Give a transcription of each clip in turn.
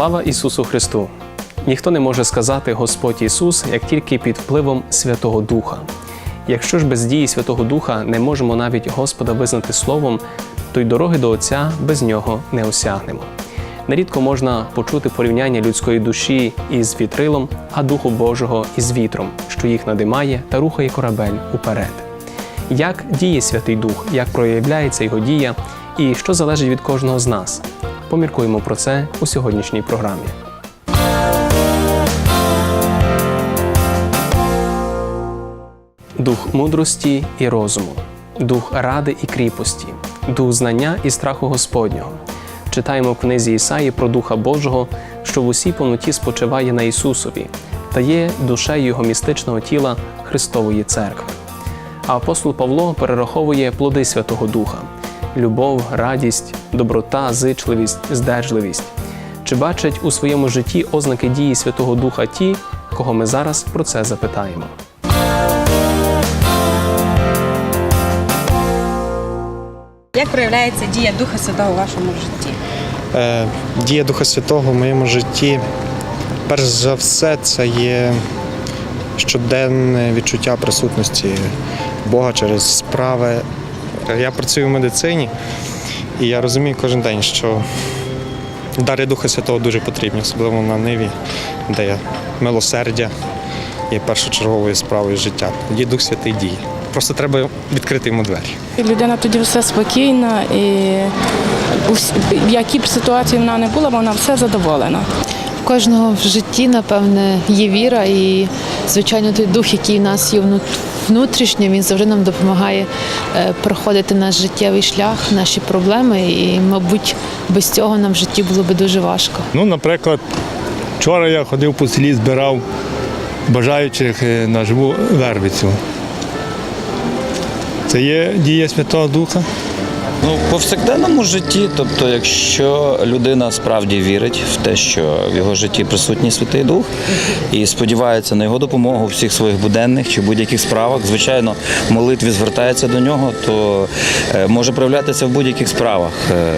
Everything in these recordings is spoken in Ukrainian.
Слава Ісусу Христу! Ніхто не може сказати Господь Ісус, як тільки під впливом Святого Духа. Якщо ж без дії Святого Духа не можемо навіть Господа визнати Словом, то й дороги до Отця без нього не осягнемо. Нерідко можна почути порівняння людської душі із вітрилом, а Духу Божого із вітром, що їх надимає та рухає корабель уперед. Як діє Святий Дух, як проявляється його дія і що залежить від кожного з нас? Поміркуємо про це у сьогоднішній програмі. Дух мудрості і розуму, дух ради і кріпості, дух знання і страху Господнього. Читаємо в книзі Ісаї про Духа Божого, що в усій повноті спочиває на Ісусові та є душею його містичного тіла Христової церкви. А апостол Павло перераховує плоди Святого Духа: любов, радість, доброта, зичливість, здержливість. Чи бачать у своєму житті ознаки дії Святого Духа ті, кого ми зараз про це запитаємо? Як проявляється дія Духа Святого у вашому житті? Е, Дія Духа Святого в моєму житті, перш за все, це є щоденне відчуття присутності Бога через справи. Я працюю в медицині, і я розумію кожен день, що дари Духа Святого дуже потрібні, особливо на ниві, де є милосердя є першочерговою справою життя. Тоді Дух Святий діє. Просто треба відкрити йому двері. Людина тоді все спокійна і у в якій б ситуації вона не була, вона все задоволена. В кожного в житті, напевне, є віра, і звичайно, той дух, який в нас є внут- внутрішньо, він завжди нам допомагає е, проходити наш життєвий шлях, наші проблеми. І, мабуть, без цього нам в житті було би дуже важко. Ну, наприклад, вчора я ходив по селі, збирав бажаючих е, на живу вервицю. Це є дія Святого Духа. Ну, в повсякденному житті, тобто, якщо людина справді вірить в те, що в його житті присутній Святий Дух і сподівається на його допомогу у всіх своїх буденних чи будь-яких справах, звичайно, молитві звертається до нього, то е, може проявлятися в будь-яких справах. Е,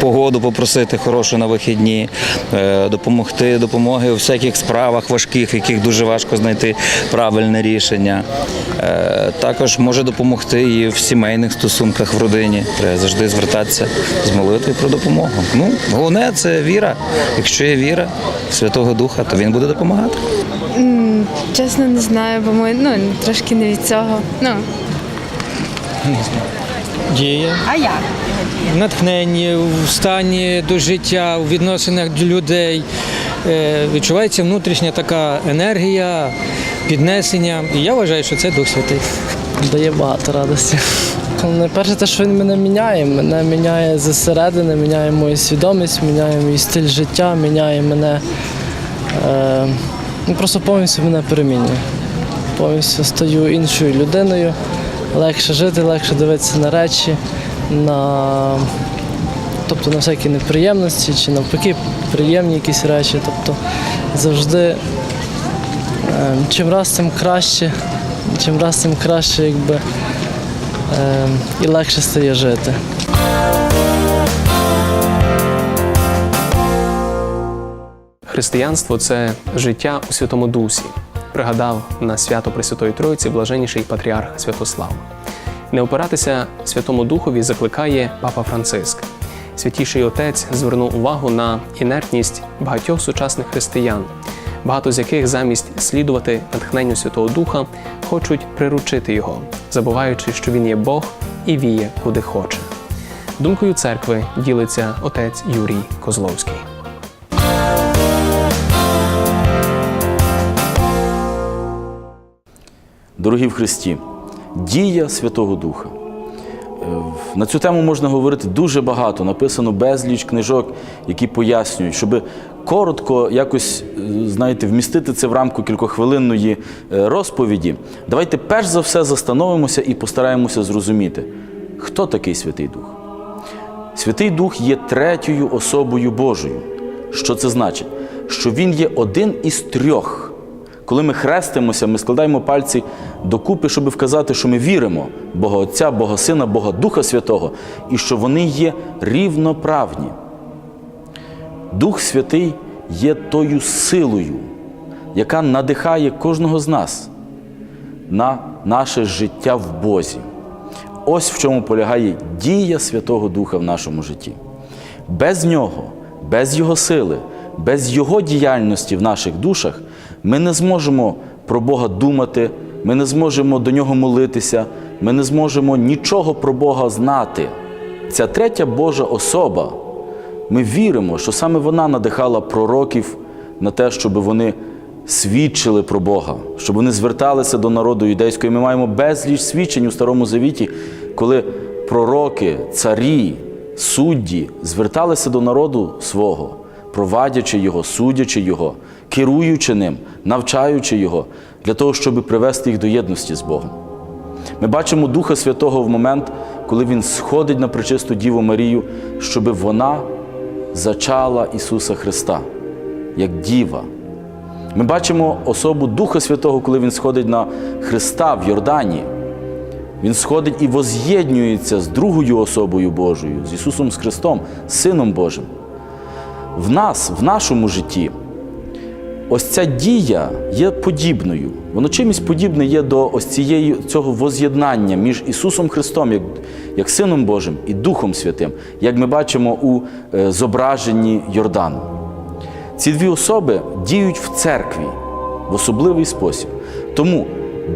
Погоду попросити хорошу на вихідні, е, допомогти допомоги у всяких справах важких, яких дуже важко знайти правильне рішення. Також може допомогти і в сімейних стосунках в родині. Завжди звертатися з молитвою про допомогу. Ну, головне це віра. Якщо є віра в Святого Духа, то він буде допомагати. Чесно, не знаю, бо ми ну, трошки не від цього. Ну, Діє. А як? В натхненні, в стані до життя, у відносинах до людей. Е, Відчувається внутрішня така енергія, піднесення. І я вважаю, що це Дух Святий. дає багато радості. Найперше, те, що він мене міняє. Мене міняє зсередини, міняє мою свідомість, міняє мій стиль життя, міняє мене. Е, ну, просто повністю мене перемінює. Повністю стаю іншою людиною. Легше жити, легше дивитися на речі, на, тобто на всякі неприємності чи навпаки приємні якісь речі. Тобто завжди е, чим раз тим краще, чим раз тим краще, якби і легше стає жити. Християнство це життя у Святому Дусі, пригадав на свято Пресвятої Троїці блаженніший патріарх Святослав. Не опиратися Святому Духові закликає Папа Франциск. Святіший Отець звернув увагу на інертність багатьох сучасних християн, багато з яких замість слідувати натхненню Святого Духа хочуть приручити його, забуваючи, що він є Бог і віє куди хоче. Думкою церкви ділиться отець Юрій Козловський. Дорогі в Христі, дія Святого Духа. На цю тему можна говорити дуже багато. Написано безліч книжок, які пояснюють, щоб коротко якось, е, знаєте, вмістити це в рамку кількохвилинної е, розповіді. Давайте перш за все застановимося і постараємося зрозуміти, хто такий Святий Дух. Святий Дух є третьою особою Божою. Що це значить? Що Він є один із трьох. Коли ми хрестимося, ми складаємо пальці докупи, щоб вказати, що ми віримо Бога Отця, Бога Сина, Бога Духа Святого, і що вони є рівноправні. Дух Святий є тою силою, яка надихає кожного з нас на наше життя в Бозі. Ось в чому полягає дія Святого Духа в нашому житті. Без нього, без Його сили, без Його діяльності в наших душах ми не зможемо про Бога думати, ми не зможемо до Нього молитися, ми не зможемо нічого про Бога знати. Ця третя Божа особа, ми віримо, що саме вона надихала пророків на те, щоб вони свідчили про Бога, щоб вони зверталися до народу юдейського. І Ми маємо безліч свідчень у Старому Завіті, коли пророки, царі, судді зверталися до народу свого, провадячи його, судячи його, керуючи ним, навчаючи його, для того, щоб привести їх до єдності з Богом. Ми бачимо Духа Святого в момент, коли Він сходить на пречисту Діву Марію, щоб вона зачала Ісуса Христа як діва. Ми бачимо особу Духа Святого, коли Він сходить на Христа в Йордані. Він сходить і воз'єднюється з другою особою Божою, з Ісусом з Христом, Сином Божим. В нас, в нашому житті, ось ця дія є подібною. Воно чимось подібне є до ось цієї, цього воз'єднання між Ісусом Христом, як, як Сином Божим, і Духом Святим, як ми бачимо у е, зображенні Йордану. Ці дві особи діють в церкві в особливий спосіб. Тому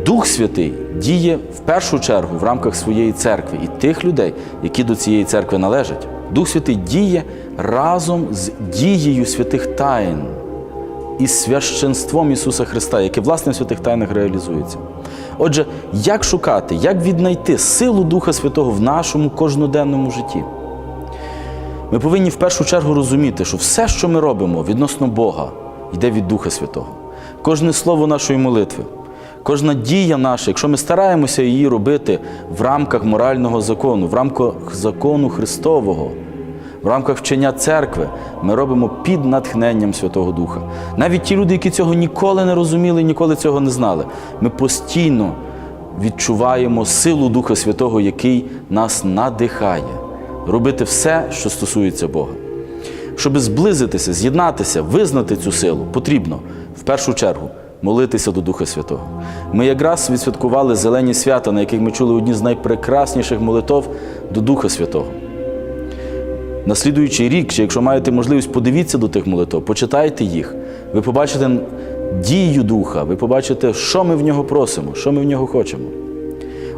Дух Святий діє в першу чергу в рамках своєї церкви і тих людей, які до цієї церкви належать. Дух Святий діє разом з дією святих тайн і священством Ісуса Христа, яке власне в святих тайнах реалізується. Отже, як шукати, як віднайти силу Духа Святого в нашому кожноденному житті? Ми повинні в першу чергу розуміти, що все, що ми робимо відносно Бога, йде від Духа Святого. Кожне слово нашої молитви, кожна дія наша, якщо ми стараємося її робити в рамках морального закону, в рамках закону Христового, в рамках вчення церкви, ми робимо під натхненням Святого Духа. Навіть ті люди, які цього ніколи не розуміли, ніколи цього не знали, ми постійно відчуваємо силу Духа Святого, який нас надихає робити все, що стосується Бога. Щоб зблизитися, з'єднатися, визнати цю силу, потрібно в першу чергу молитися до Духа Святого. Ми якраз відсвяткували зелені свята, на яких ми чули одні з найпрекрасніших молитов до Духа Святого. Наслідуючий рік, чи якщо маєте можливість, подивіться до тих молитов, почитайте їх. Ви побачите дію Духа, ви побачите, що ми в нього просимо, що ми в нього хочемо.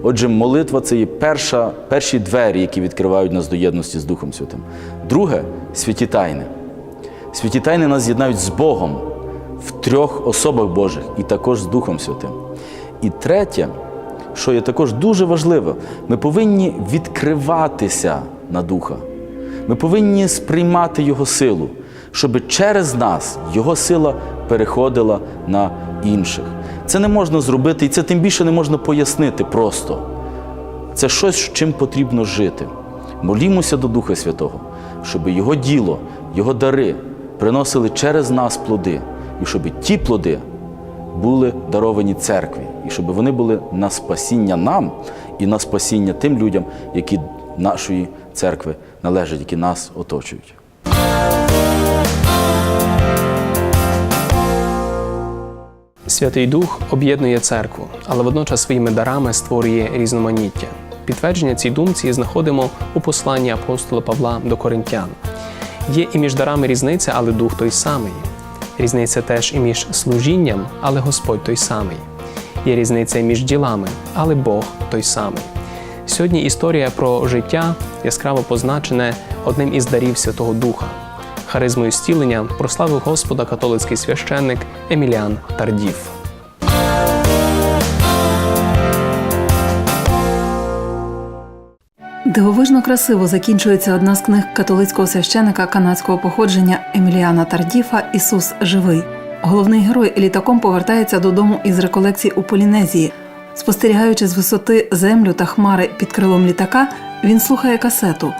Отже, молитва це є перша, перші двері, які відкривають нас до єдності з Духом Святим. Друге святі тайни. Святі тайни нас з'єднають з Богом в трьох особах Божих і також з Духом Святим. І третє, що є також дуже важливо, ми повинні відкриватися на Духа. Ми повинні сприймати Його силу, щоб через нас Його сила переходила на інших. Це не можна зробити, і це тим більше не можна пояснити просто. Це щось, чим потрібно жити. Молімося до Духа Святого, щоб Його діло, Його дари приносили через нас плоди, і щоб ті плоди були даровані церкві, і щоб вони були на спасіння нам і на спасіння тим людям, які нашої церкви належать, які нас оточують. Святий Дух об'єднує церкву, але водночас своїми дарами створює різноманіття. Підтвердження цій думці знаходимо у посланні апостола Павла до Коринтян. Є і між дарами різниця, але дух той самий. Різниця теж і між служінням, але Господь той самий. Є різниця і між ділами, але Бог той самий. Сьогодні історія про життя яскраво позначене одним із дарів Святого Духа. Харизмою зцілення прославив Господа католицький священник Еміліан Тардів. Дивовижно красиво закінчується одна з книг католицького священика канадського походження Еміліана Тардіфа Ісус живий. Головний герой літаком повертається додому із реколекцій у Полінезії. Спостерігаючи з висоти землю та хмари під крилом літака, він слухає касету.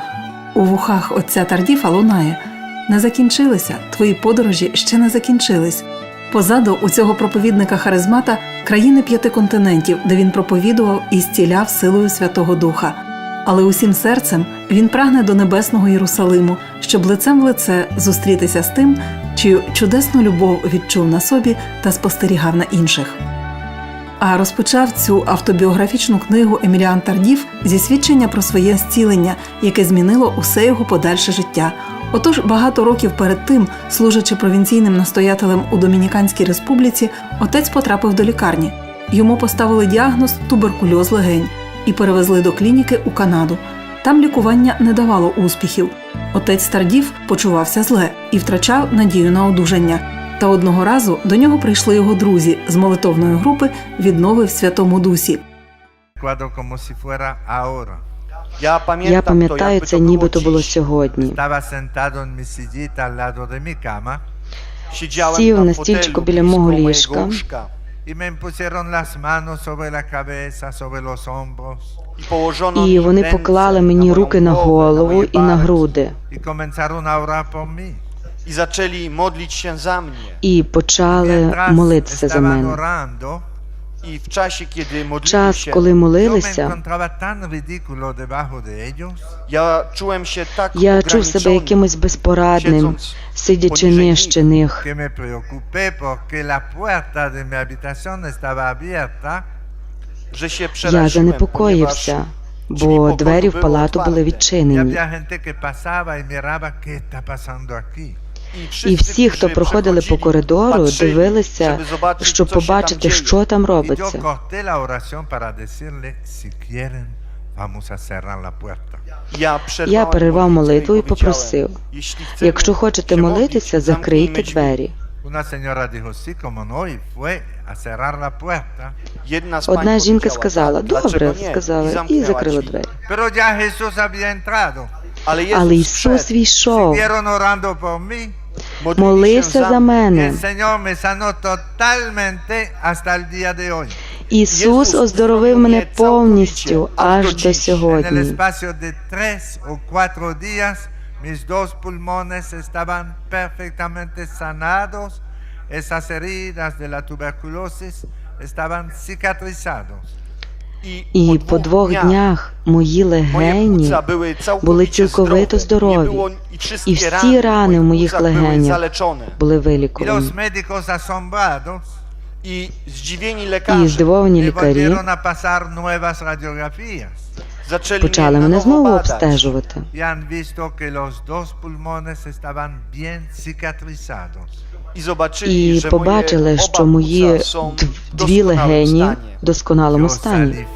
У вухах отця Тардіфа лунає: Не закінчилися, твої подорожі ще не закінчились. Позаду у цього проповідника харизмата країни п'яти континентів, де він проповідував і зціляв силою Святого Духа. Але усім серцем він прагне до небесного Єрусалиму, щоб лицем в лице зустрітися з тим, чию чудесну любов відчув на собі та спостерігав на інших. А розпочав цю автобіографічну книгу Еміліан Тардів зі свідчення про своє зцілення, яке змінило усе його подальше життя. Отож, багато років перед тим, служачи провінційним настоятелем у Домініканській республіці, отець потрапив до лікарні. Йому поставили діагноз туберкульоз легень і перевезли до клініки у Канаду. Там лікування не давало успіхів. Отець Тардів почувався зле і втрачав надію на одужання. Та одного разу до нього прийшли його друзі з молитовної групи Віднови в Святому Дусі. Я пам'ятаю це, нібито було сьогодні. Сів на стільчику біля мого ліжка. І вони поклали мені руки на голову і на груди. І почали молитися за мене. Час, коли молилися, я чув себе якимось безпорадним, сидячи нижче них. Я занепокоївся, бо двері в палату були відчинені. І всі, хто проходили по коридору, дивилися, щоб побачити, що там робиться. Я перервав молитву і попросив: якщо хочете молитися, закрийте двері. Одна жінка сказала, добре, сказала, і закрила двері. Але Ісус війшов, молився за мене. Ісус оздоровив мене повністю аж до сьогодні. Mis dos pulmones estaban perfectamente sanados. Esas heridas de la tuberculosis estaban cicatrizados. І по двох днях мої легені були цілковито здорові, і всі рани в моїх легенях були Y вилікувані. І здивовані лікарі почали мене знову обстежувати. І побачили, що мої дві легені в досконалому стані.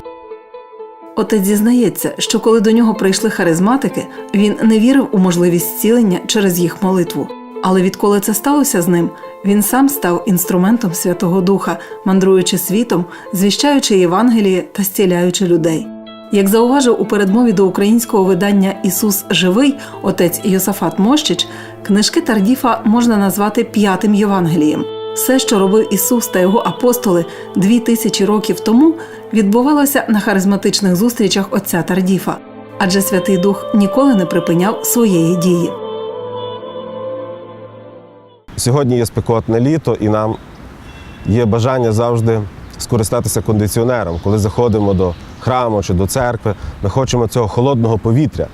Отець зізнається, що коли до нього прийшли харизматики, він не вірив у можливість зцілення через їх молитву. Але відколи це сталося з ним, він сам став інструментом Святого Духа, мандруючи світом, звіщаючи Євангеліє та зціляючи людей. Як зауважив у передмові до українського видання Ісус живий отець Йосафат Мощич, книжки Тардіфа можна назвати п'ятим Євангелієм. Все, що робив Ісус та його апостоли дві тисячі років тому, відбувалося на харизматичних зустрічах отця Тардіфа, адже Святий Дух ніколи не припиняв своєї дії. Сьогодні є спекотне літо, і нам є бажання завжди скористатися кондиціонером. Коли заходимо до храму чи до церкви, ми хочемо цього холодного повітря.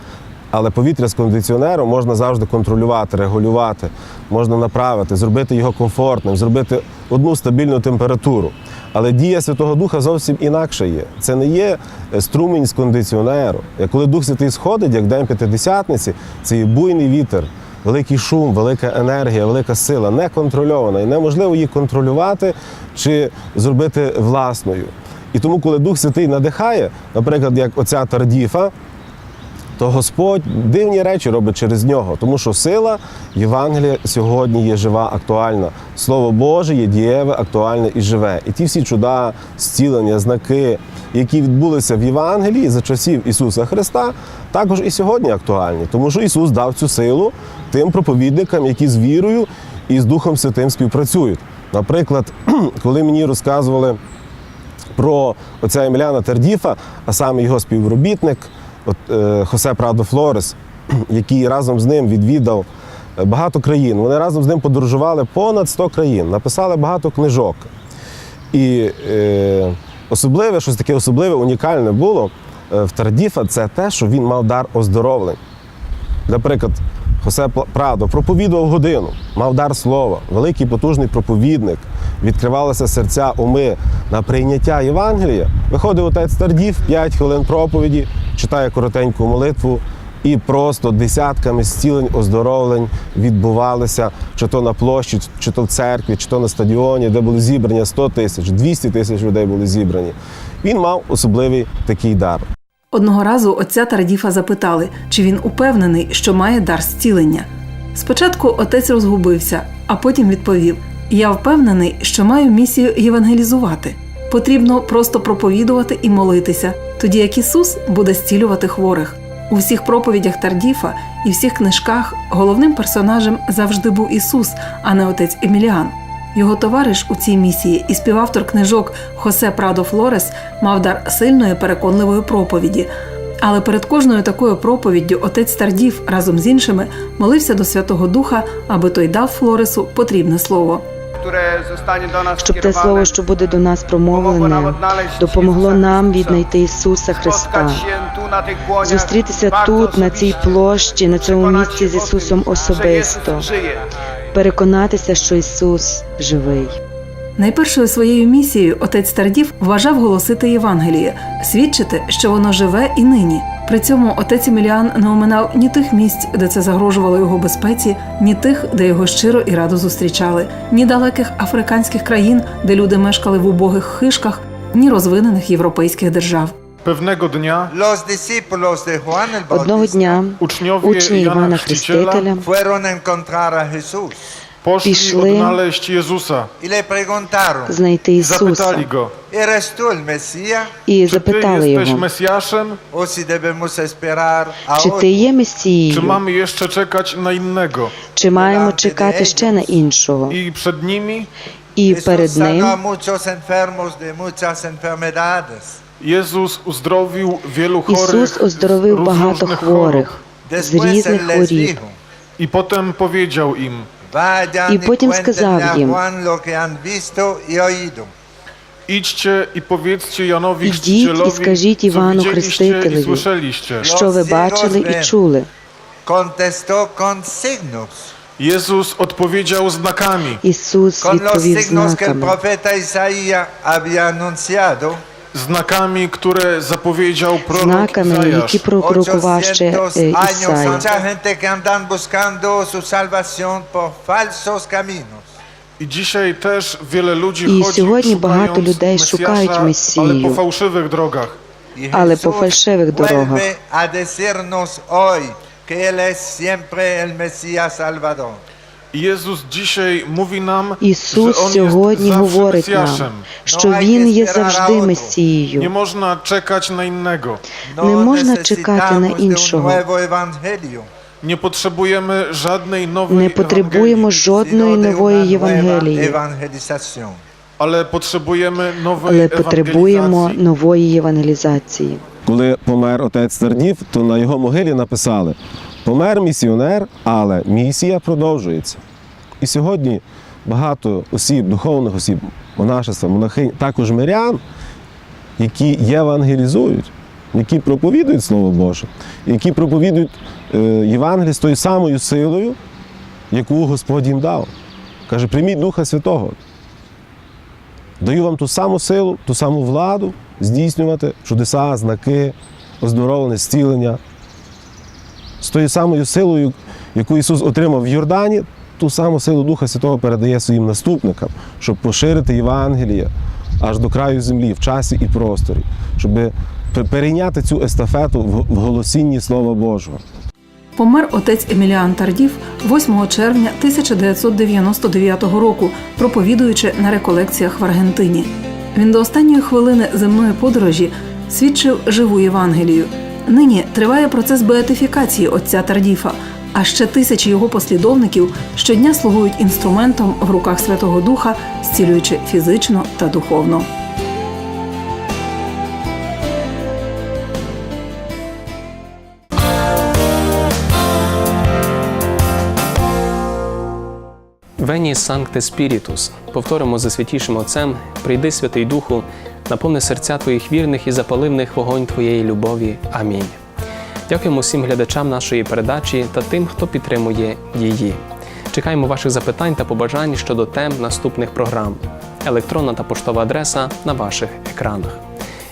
Але повітря з кондиціонером можна завжди контролювати, регулювати, можна направити, зробити його комфортним, зробити одну стабільну температуру. Але дія Святого Духа зовсім інакша є. Це не є е, струмінь з кондиціонеру. Коли Дух Святий сходить, як День П'ятидесятниці, це є буйний вітер, великий шум, велика енергія, велика сила, неконтрольована. І неможливо її контролювати чи зробити власною. І тому, коли Дух Святий надихає, наприклад, як оця Тардіфа, то Господь дивні речі робить через нього, тому що сила Євангелія сьогодні є жива, актуальна. Слово Боже є дієве, актуальне і живе. І ті всі чуда, зцілення, знаки, які відбулися в Євангелії за часів Ісуса Христа, також і сьогодні актуальні, тому що Ісус дав цю силу тим проповідникам, які з вірою і з Духом Святим співпрацюють. Наприклад, коли мені розказували про отця Еміляна Тердіфа, а саме його співробітник, от, е, Хосе Прадо Флорес, який разом з ним відвідав е, багато країн. Вони разом з ним подорожували понад 100 країн, написали багато книжок. І е, особливе, щось таке особливе, унікальне було е, в Тардіфа, це те, що він мав дар оздоровлень. Наприклад, Хосе Прадо проповідував годину, мав дар слова, великий потужний проповідник, відкривалися серця, уми на прийняття Євангелія. Виходив отець Тардів, 5 хвилин проповіді, читає коротеньку молитву, і просто десятками зцілень, оздоровлень відбувалися чи то на площі, чи то в церкві, чи то на стадіоні, де були зібрані 100 тисяч, 200 тисяч людей були зібрані. Він мав особливий такий дар. Одного разу отця Тардіфа запитали, чи він упевнений, що має дар зцілення. Спочатку отець розгубився, а потім відповів: Я впевнений, що маю місію євангелізувати. Потрібно просто проповідувати і молитися, тоді як Ісус буде зцілювати хворих. У всіх проповідях Тардіфа і всіх книжках головним персонажем завжди був Ісус, а не отець Еміліан. Його товариш у цій місії і співавтор книжок Хосе Прадо Флорес мав дар сильної переконливої проповіді. Але перед кожною такою проповіддю отець Тардів разом з іншими молився до Святого Духа, аби той дав Флоресу потрібне слово. Щоб те слово, що буде до нас промовлене, допомогло нам віднайти Ісуса Христа, зустрітися тут, на цій площі, на цьому місці з Ісусом особисто, переконатися, що Ісус живий. Найпершою своєю місією отець Тардів вважав голосити Євангеліє, свідчити, що воно живе і нині. При цьому отець Еміліан не оминав ні тих місць, де це загрожувало його безпеці, ні тих, де його щиро і радо зустрічали, ні далеких африканських країн, де люди мешкали в убогих хишках, ні розвинених європейських держав. Juan el Одного дня учні Івана Хрестителя fueron a encontrar a Jesús poszli Пішли. odnaleźć Jezusa. y le preguntaron, знайти Ісуса Zapytali go, ¿eres tú el Mesías і czy ty запитали jesteś його, Mesjaszem, o si debemos esperar a чи ти otro? є czy Месією, mamy jeszcze czekać na innego? чи маємо чекати ще на іншого. I przed nimi І Jesús перед sanó a ним muchos enfermos de muchas enfermedades. Jezus uzdrowił wielu chorych Ісус оздоровив z багато różnych хворих з Después él різних les хворіб. dijo, I potem powiedział im, vayan І y потім cuéntenle сказав a їм, Juan lo que han visto y oído. idźcie i powiedzcie Janowi Ідіть і Chrzcicielowi, скажіть co Івану widzieliście i Хрестителеві, słyszeliście. що ви бачили і чули. Contestó con signos, Jezus odpowiedział znakami, Ісус con los відповів signos que el знаками, profeta Isaías había anunciado znakami, które zapowiedział prorok знаками, які Izajasz. пророкував ще 800 е, años. Ісая. Mucha gente que andan buscando su salvación por falsos caminos. I dzisiaj też wiele ludzi І chodzi сьогодні багато szukając людей Mesjasza, шукають ale po Месію, fałszywych drogach. Y але по Jesús фальшивих дорогах. vuelve a decirnos hoy que Él es siempre el Mesías Salvador. I Jezus dzisiaj mówi nam, Ісус że On сьогодні говорить нам, що Він є завжди Nie Месією. można czekać na innego. No Не можна чекати на іншого. Nie potrzebujemy żadnej nowej Не потребуємо жодної нової Євангелії, ale potrzebujemy nowej але потребуємо ewangelizacji. нової євангелізації. Коли помер отець Тардів, то на його могилі написали: помер місіонер, але місія продовжується. І сьогодні багато осіб, духовних осіб, монашества, монахинь, також мирян, які євангелізують, які проповідують Слово Боже, які проповідують е, Євангеліє з тою самою силою, яку Господь їм дав. Каже, прийміть Духа Святого. Даю вам ту саму силу, ту саму владу здійснювати чудеса, знаки, оздоровлення, зцілення. З тою самою силою, яку Ісус отримав в Йордані, ту саму силу Духа Святого передає своїм наступникам, щоб поширити Євангеліє аж до краю землі, в часі і просторі, щоб перейняти цю естафету в голосінні Слова Божого. Помер отець Еміліан Тардів 8 червня 1999 року, проповідуючи на реколекціях в Аргентині. Він до останньої хвилини земної подорожі свідчив живу Євангелію. Нині триває процес беатифікації отця Тардіфа, а ще тисячі його послідовників щодня слугують інструментом в руках Святого Духа, зцілюючи фізично та духовно. Вені Санкте Спірітус. Повторимо за святішим Отцем, прийди Святий Духу, наповни серця твоїх вірних і запали в них вогонь Твоєї любові. Амінь. Дякуємо всім глядачам нашої передачі та тим, хто підтримує її. Чекаємо ваших запитань та побажань щодо тем наступних програм. Електронна та поштова адреса на ваших екранах.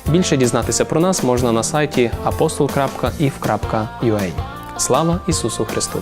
Більше дізнатися про нас можна на сайті apostol.if.ua. Слава Ісусу Христу!